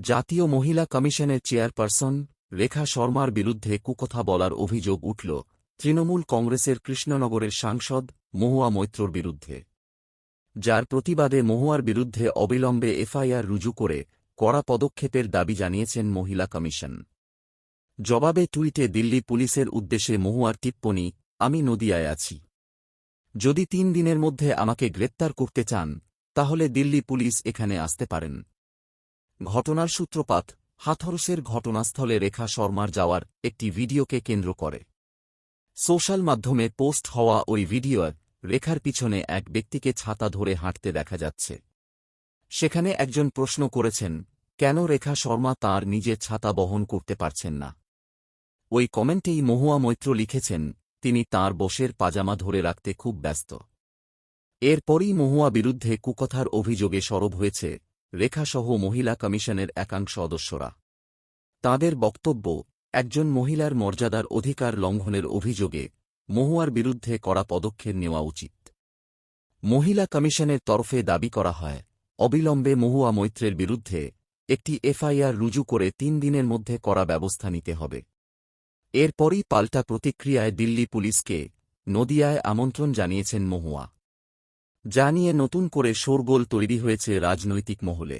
জাতীয় মহিলা কমিশনের চেয়ারপারসন রেখা শর্মার বিরুদ্ধে কুকথা বলার অভিযোগ উঠল তৃণমূল কংগ্রেসের কৃষ্ণনগরের সাংসদ মহুয়া মৈত্রর বিরুদ্ধে। যার প্রতিবাদে মহুয়ার বিরুদ্ধে অবিলম্বে এফআইআর রুজু করে কড়া পদক্ষেপের দাবি জানিয়েছেন মহিলা কমিশন। জবাবে টুইটে দিল্লি পুলিশের উদ্দেশ্যে মহুয়ার টিপ্পণী আমি নদিয়ায় আছি। যদি তিন দিনের মধ্যে আমাকে গ্রেপ্তার করতে চান, তাহলে দিল্লি পুলিশ এখানে আসতে পারেন। ঘটনার সূত্রপাত, হাথরসের ঘটনাস্থলে রেখা শর্মার যাওয়ার একটি ভিডিওকে কেন্দ্র করে। সোশ্যাল মাধ্যমে পোস্ট হওয়া ওই ভিডিওর রেখার পিছনে এক ব্যক্তিকে ছাতা ধরে হাঁটতে দেখা যাচ্ছে। সেখানে একজন প্রশ্ন করেছেন, কেন রেখা শর্মা তার নিজের ছাতা বহন করতে পারছেন না? ওই কমেন্টেই মহুয়া মৈত্র লিখেছেন, তিনি তার বসের পাজামা ধরে রাখতে খুব ব্যস্ত। এরপরই মহুয়া বিরুদ্ধে কুকথার অভিযোগে সরব হয়েছে রেখাসহ মহিলা কমিশনের একাংশ সদস্যরা। তাদের বক্তব্য, একজন মহিলার মর্যাদার অধিকার লঙ্ঘনের অভিযোগে মহুয়ার বিরুদ্ধে কড়া পদক্ষেপ নেওয়া উচিত। মহিলা কমিশনের তরফে দাবি করা হয়, অবিলম্বে মহুয়া মৈত্রের বিরুদ্ধে একটি এফআইআর রুজু করে তিন দিনের মধ্যে করা ব্যবস্থা নিতে হবে। এরপরই পাল্টা প্রতিক্রিয়ায় দিল্লি পুলিশকে নদিয়ায় আমন্ত্রণ জানিয়েছেন মহুয়া। যা নিয়ে নতুন করে শোরগোল তৈরি হয়েছে রাজনৈতিক মহলে।